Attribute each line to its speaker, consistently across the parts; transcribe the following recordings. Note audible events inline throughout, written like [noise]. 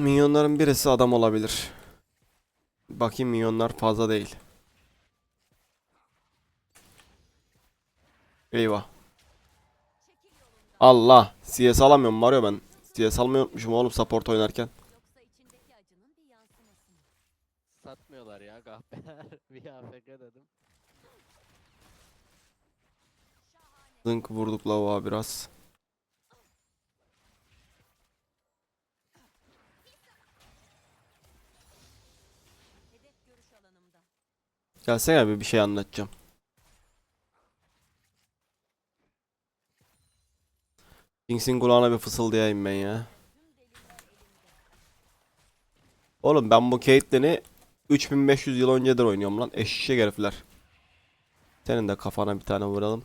Speaker 1: Minyonların birisi adam olabilir. Bakayım minyonlar fazla değil. Eyvah. Allah. CS alamıyorum Mario ben. CS almayı unutmuşum oğlum support oynarken.
Speaker 2: Satmıyorlar ya kahpeler. [laughs] bir AFK dedim.
Speaker 1: Zınk vurduk lavuğa biraz. Gelsene abi bir şey anlatacağım. Kings'in kulağına bir fısıldayayım ben ya. Oğlum ben bu Caitlyn'i 3500 yıl öncedir oynuyorum lan. Eşek herifler. Senin de kafana bir tane vuralım.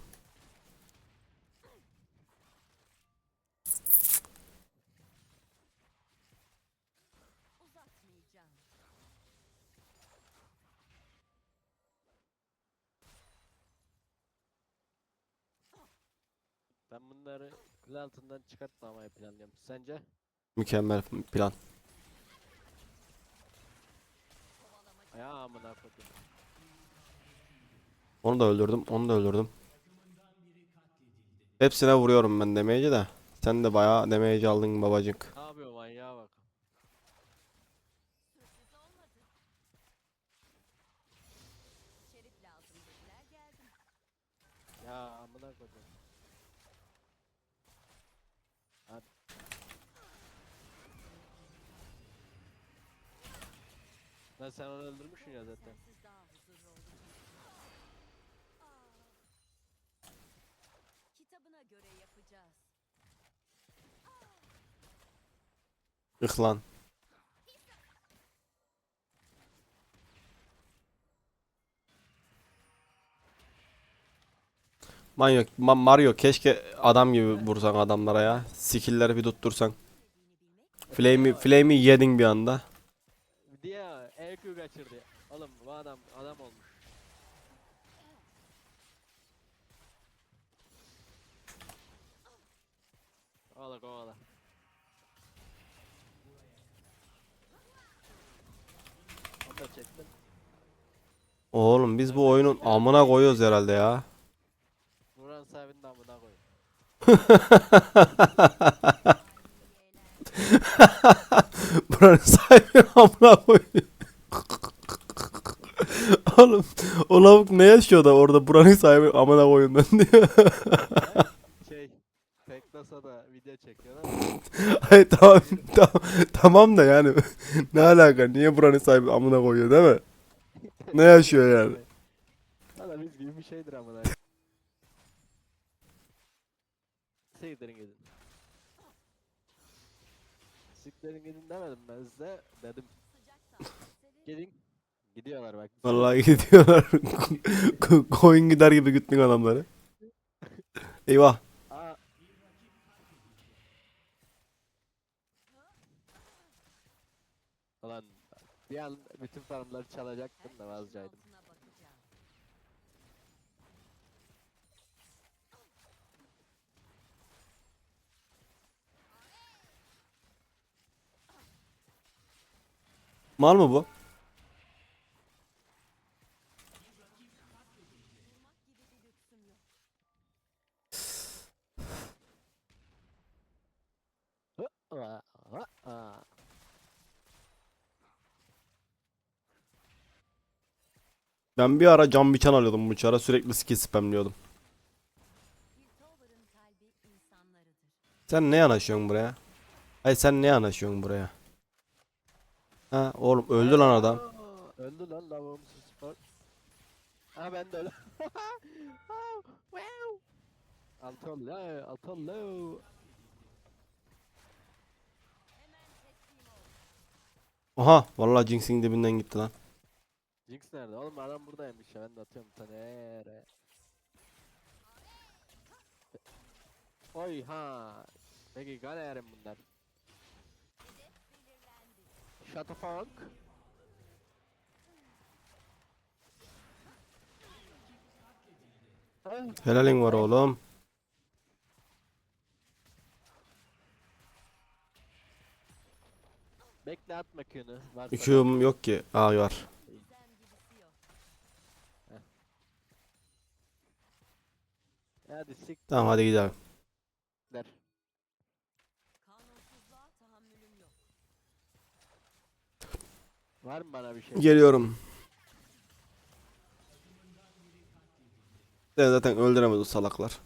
Speaker 2: Ben bunları kule altından çıkartmamayı planlıyorum. Sence?
Speaker 1: Mükemmel plan.
Speaker 2: Ya amına koydum.
Speaker 1: Onu da öldürdüm, onu da öldürdüm. Hepsine vuruyorum ben damage'i de. Sen de bayağı damage aldın babacık.
Speaker 2: Lan sen onu öldürmüşsün ya zaten.
Speaker 3: Sensiz daha huzurlu olacağım. Aa. Kitabına göre yapacağız.
Speaker 1: Ih lan. Ma- Mario keşke adam gibi vursan adamlara ya. Skill'leri bir tuttursan. Flame'i flame'i yedin bir anda.
Speaker 2: Diye EQ kaçırdı. Oğlum bu adam adam olmuş. Kovala kovala. Da çektim.
Speaker 1: Oğlum biz bu oyunun amına koyuyoruz herhalde ya.
Speaker 2: Vuran sahibinin amına koy. [laughs] [laughs]
Speaker 1: Buranın sahibi amına koyuyor. [laughs] Oğlum o lavuk ne yaşıyor da orada buranın sahibi amına koyun ben diyor. [laughs]
Speaker 2: Şey, da video çekiyor ama
Speaker 1: Hayır tamam, tamam, tamam da yani ne alaka niye buranın sahibi amına koyuyor değil mi? Ne yaşıyor yani?
Speaker 2: Biz gibi bir şeydir amına. Siktirin gidin. Siktirin gidin demedim ben size dedim. Gidin. Gidiyorlar bak.
Speaker 1: Vallahi gidiyorlar. [laughs] Ko- Koyun gider gibi güttün adamları. Eyvah.
Speaker 2: Aa. Ulan bir an bütün farmları çalacaktım da vazgeçtim.
Speaker 1: Mal mı bu? Ben bir ara cam biçen alıyordum bu çara sürekli skill spamliyordum. Sen ne yanaşıyorsun buraya? Hayır sen ne yanaşıyorsun buraya? Ha oğlum öldü lan adam.
Speaker 2: Öldü lan lavuğumuz spor. Ha ben de öyle. Wow. [laughs] Altı oldu ya, altı oldu.
Speaker 3: Hemen teslim ol.
Speaker 1: Oha vallahi Jinx'in dibinden gitti lan.
Speaker 2: Jinx nerede? Oğlum adam buradaymış ya ben de atıyorum bir tane. Eee. Oy ha. Peki galerim bunlar.
Speaker 3: Hedef belirlendi.
Speaker 2: Shut the fuck. Ah,
Speaker 1: Helalin var oğlum.
Speaker 2: Bekle atma. Varsa
Speaker 1: Q'm yok ki. Aa var.
Speaker 2: Hadi siktir.
Speaker 1: Tamam hadi gidelim.
Speaker 2: Var mı bana bir şey?
Speaker 1: Geliyorum. Sen zaten öldüremez o salaklar.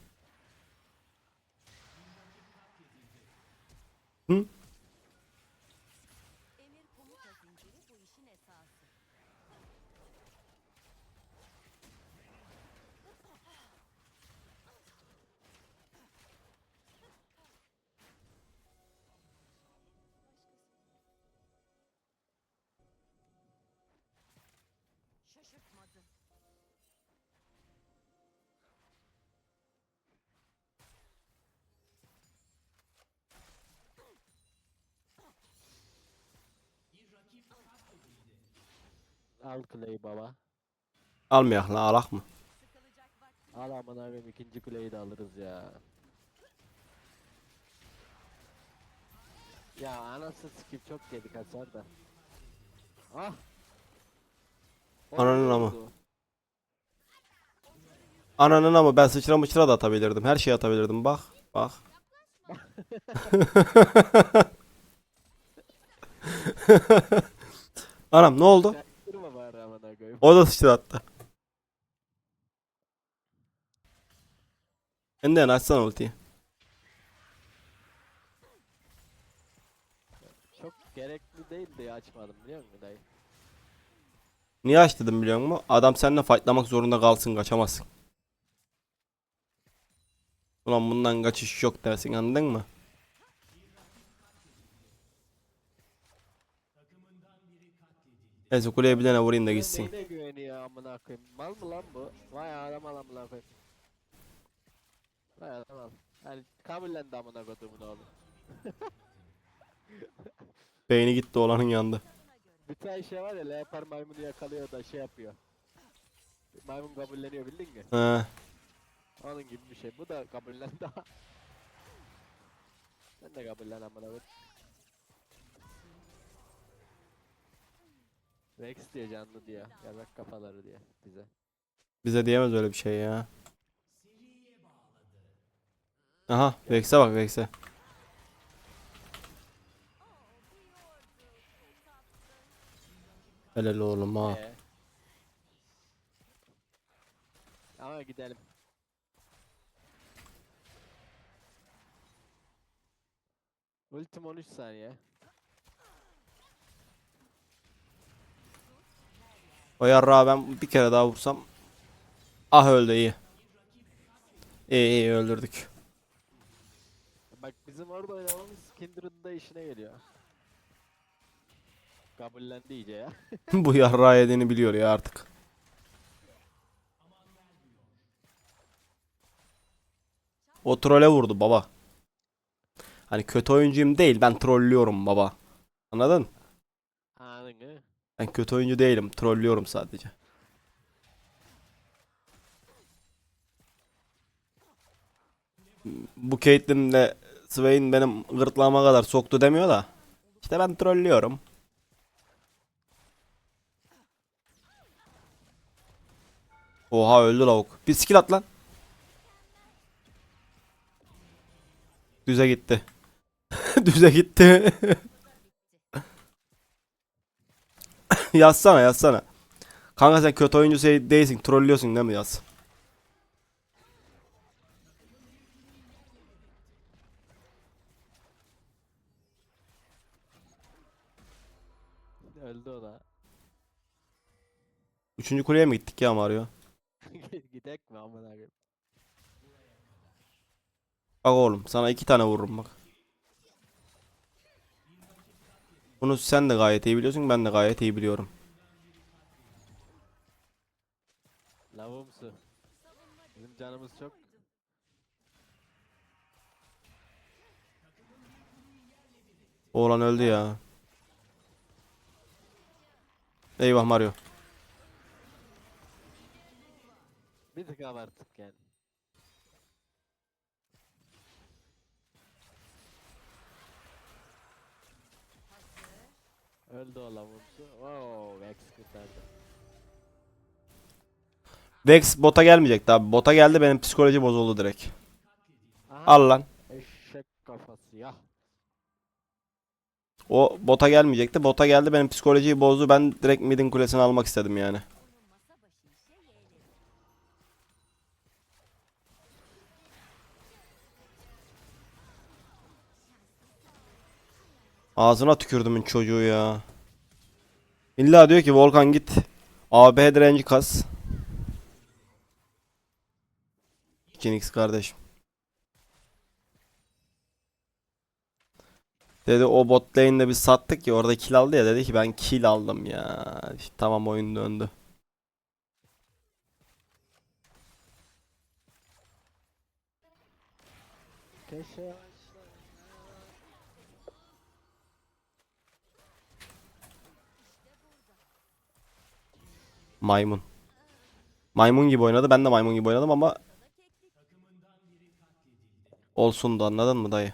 Speaker 2: Al Clay baba.
Speaker 1: Almayak lan alak mı?
Speaker 2: Al aman abim ikinci kuleyi de alırız ya. Ya anası skip çok yedik hasar da. Ah.
Speaker 1: Ananın ama.
Speaker 2: oldu?
Speaker 1: Ananın ama ben sıçra mıçra da atabilirdim. Her şeyi atabilirdim. Bak. Bak. [laughs] [laughs] Anam ne oldu?
Speaker 2: Aman koyayım.
Speaker 1: O da sıçra attı. Enden açsana ultiyi.
Speaker 2: Çok gerekli değildi ya açmadım biliyor musun dayı?
Speaker 1: Niye aç dedim biliyor musun? Adam seninle fightlamak zorunda kalsın kaçamazsın. Ulan bundan kaçış yok dersin anladın mı? Neyse kuleye bir tane vurayım da gitsin.
Speaker 2: Neyine güveniyor amına koyayım? Mal mı lan bu? Vay adam al amına koyayım. Vay adam al. Yani kabullendi amına koyduğumun oğlu. [laughs]
Speaker 1: Beyni gitti olanın yandı.
Speaker 2: Bir tane şey var ya leopar maymunu yakalıyor da şey yapıyor. Maymun kabulleniyor bildin mi?
Speaker 1: He.
Speaker 2: Onun gibi bir şey. Bu da kabullendi. [laughs] Sen de kabullen amına koyayım. Rex diye canlı diyor. Yazak kafaları diye bize.
Speaker 1: Bize diyemez öyle bir şey ya. Aha Vex'e bak Vex'e. Helal oğlum ha.
Speaker 2: Ee? Ama gidelim. Ultim 13 saniye.
Speaker 1: O yarrağı ben bir kere daha vursam. Ah öldü iyi. İyi iyi öldürdük.
Speaker 2: Bak bizim orada oynamamız Kindred'ın da işine geliyor. Kabullendi iyice ya. [laughs]
Speaker 1: Bu yarrağı yediğini biliyor ya artık. O trole vurdu baba. Hani kötü oyuncuyum değil ben trollüyorum baba. Anladın? Ben kötü oyuncu değilim trollüyorum sadece. Bu Caitlyn'le Swain benim gırtlağıma kadar soktu demiyor da. İşte ben trollüyorum. Oha öldü lavuk. Bir skill at lan. Düze gitti. [laughs] Düze gitti. [laughs] [laughs] yazsana yazsana. Kanka sen kötü oyuncu şey değilsin. Trollüyorsun değil mi yaz?
Speaker 2: Öldü o da.
Speaker 1: Üçüncü kuleye mi gittik ya Mario? [laughs]
Speaker 2: Gidek mi amına koyayım?
Speaker 1: Bak oğlum sana iki tane vururum bak. Bunu sen de gayet iyi biliyorsun ben de gayet iyi biliyorum.
Speaker 2: Lavumsu. Bizim canımız çok.
Speaker 1: Oğlan öldü ya. Eyvah Mario.
Speaker 2: Bir tık abarttık yani. Öldü o lavumsu. Oo Vex kurtardı.
Speaker 1: Vex bota gelmeyecekti abi. Bota geldi benim psikoloji bozuldu direkt.
Speaker 2: Aha.
Speaker 1: Al lan.
Speaker 2: Eşek kafası ya.
Speaker 1: O bota gelmeyecekti. Bota geldi benim psikolojiyi bozdu. Ben direkt midin kulesini almak istedim yani. Ağzına tükürdümün çocuğu ya. İlla diyor ki Volkan git. AB direnci kas. 2x kardeşim. Dedi o bot lane'de biz sattık ya orada kill aldı ya dedi ki ben kill aldım ya. İşte tamam oyun döndü.
Speaker 2: Keşke
Speaker 1: Maymun. Maymun gibi oynadı. Ben de maymun gibi oynadım ama olsun da anladın mı dayı?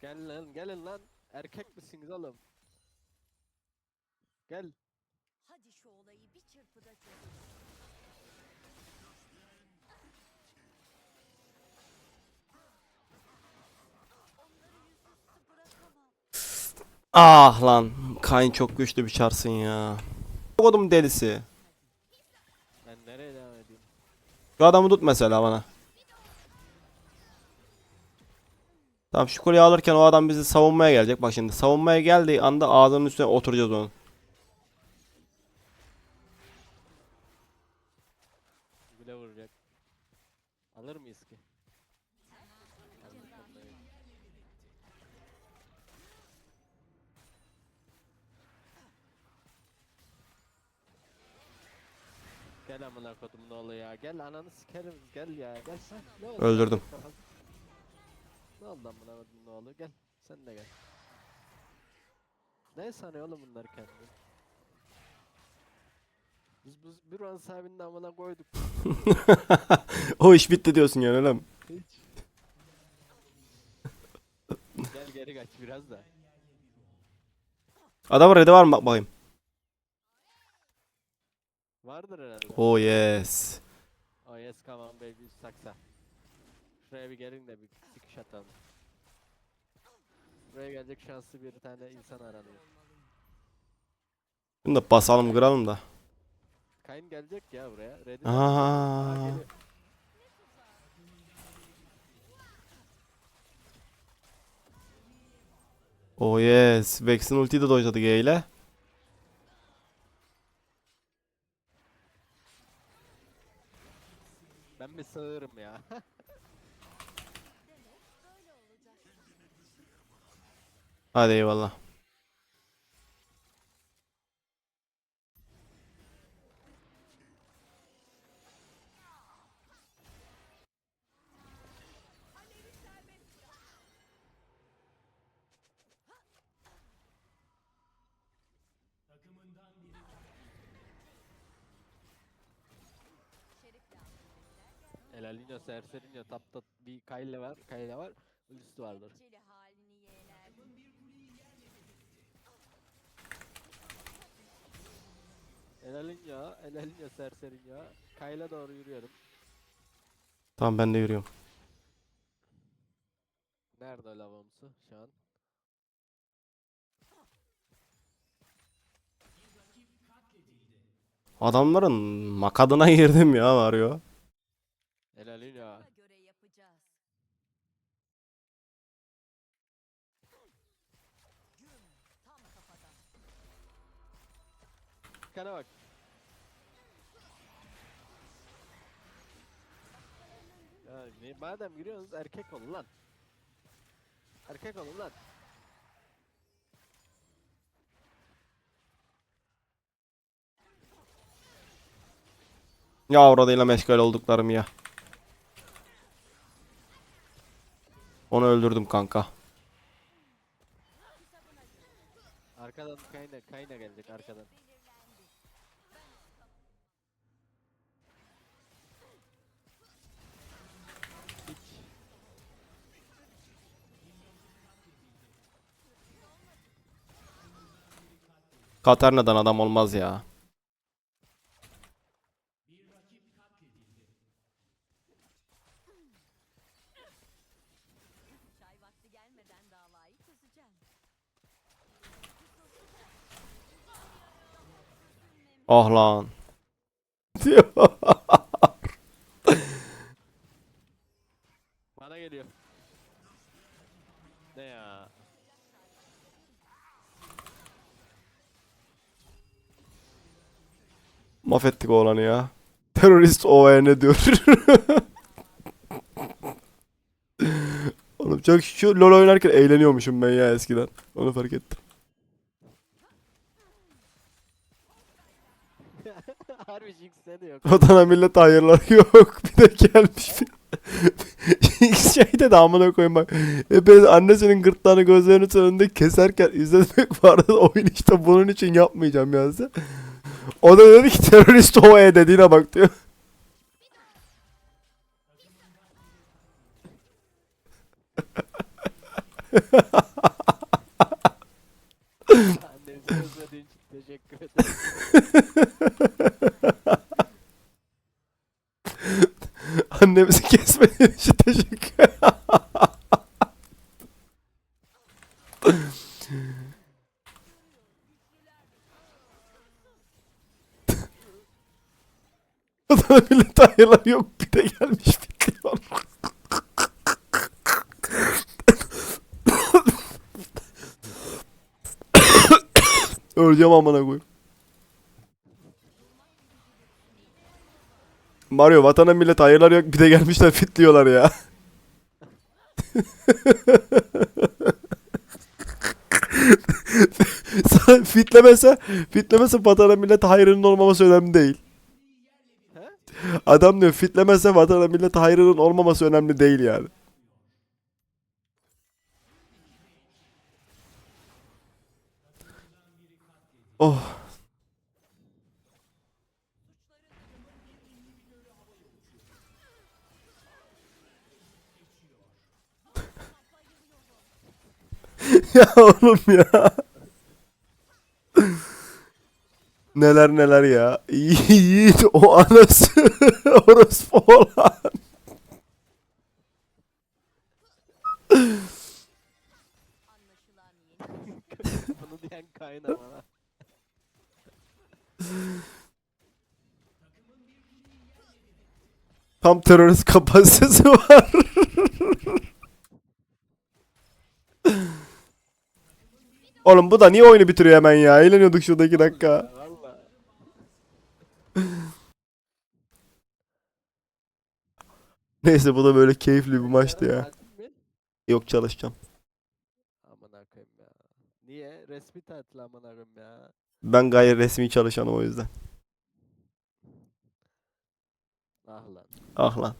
Speaker 2: Gel lan gelin lan. Erkek misiniz oğlum? Gel.
Speaker 1: Ah lan. Kayn çok güçlü bir çarsın ya. Kodum delisi.
Speaker 2: Ben nereye devam edeyim?
Speaker 1: Şu adamı tut mesela bana. Tamam şu kuleyi alırken o adam bizi savunmaya gelecek. Bak şimdi savunmaya geldiği anda ağzının üstüne oturacağız onun.
Speaker 2: Gel amına kodum ne oluyor ya? Gel ananı sikerim gel ya. Gel sen. Ne oldu?
Speaker 1: Öldürdüm.
Speaker 2: Ne oldu amına kodum ne oldu? Gel. Sen de gel. Ne sanıyor oğlum bunlar kendini? Biz bu bir an sahibinin amına koyduk. [laughs]
Speaker 1: o iş bitti diyorsun yani öyle mi?
Speaker 2: Hiç. Gel geri kaç biraz da.
Speaker 1: Adamın red'i var mı bak bakayım.
Speaker 2: Vardır herhalde.
Speaker 1: Oh yes.
Speaker 2: Oh yes come on baby saksa. Şuraya bir gelin de bir sikiş atalım. Buraya gelecek şanslı bir tane insan aranıyor.
Speaker 1: Bunu da basalım kıralım da.
Speaker 2: Kayn gelecek ya buraya. Ready
Speaker 1: Aa.
Speaker 2: geliyor.
Speaker 1: Oh yes. Vex'in ultiyi de dojladı G ile.
Speaker 2: Sığırım ya. [laughs]
Speaker 3: Böyle olacak.
Speaker 1: Hadi eyvallah.
Speaker 2: Kayle var. Kayle var. Ultisi vardır.
Speaker 3: Celi halini yeğler.
Speaker 2: Elalinho, Elalinho, Serserino. Kayla doğru yürüyorum.
Speaker 1: Tamam ben de yürüyorum.
Speaker 2: Nerede lavamsı şu an?
Speaker 1: Adamların makadına [laughs] girdim ya var ya.
Speaker 2: Elalinho.
Speaker 3: Buna göre yapacağız. Güm tam kafadan.
Speaker 2: Kana bak. Ya ne, madem giriyorsunuz erkek olun lan. Erkek olun lan.
Speaker 1: Ya oradayla meşgul olduklarım ya. Onu öldürdüm kanka.
Speaker 2: Arkadan kayna kayna gelecek arkadan.
Speaker 1: Katerina'dan adam olmaz ya. Ah lan. [laughs] Mahvettik oğlanı ya. Terörist ne diyor? Oğlum çok şu LoL oynarken eğleniyormuşum ben ya eskiden. Onu fark ettim.
Speaker 2: Harbi Jinx seni yok.
Speaker 1: Vatana millet hayırlar yok. Bir de gelmiş. Şeyde de amına koyayım bak. Hepiniz annesinin gırtlağını gözlerinin önünde keserken izlemek vardı. Oyun işte bunun için yapmayacağım ya size. O da dedi ki terörist ovaya dediğine bak diyor.
Speaker 2: Annenizi özlediğin için teşekkür ederim.
Speaker 1: Annemizi kesmediğin için teşekkür Millet hayırlar yok bir de gelmiş bitliyor. Öleceğim amına koyayım. Mario vatana millet hayırlar yok bir de gelmişler fitliyorlar ya. [laughs] Sana fitlemese, fitlemese vatana millet hayrının olmaması önemli değil. Adam diyor fitlemese vatana millet hayrının olmaması önemli değil yani. Oh. [laughs] ya oğlum ya. Neler neler ya. Yiğit o anası orospu olan.
Speaker 2: Bunu diyen kayna.
Speaker 1: Tam terörist kapasitesi var. Oğlum bu da niye oyunu bitiriyor hemen ya? Eğleniyorduk şurada dakika. [laughs] Neyse bu da böyle keyifli bir maçtı ya. Yok çalışacağım.
Speaker 2: Aman koyayım ya. Niye? Resmi tatil aman koyayım ya.
Speaker 1: Ben gayet resmi çalışanım o yüzden.
Speaker 2: Ah lan.
Speaker 1: Ah lan.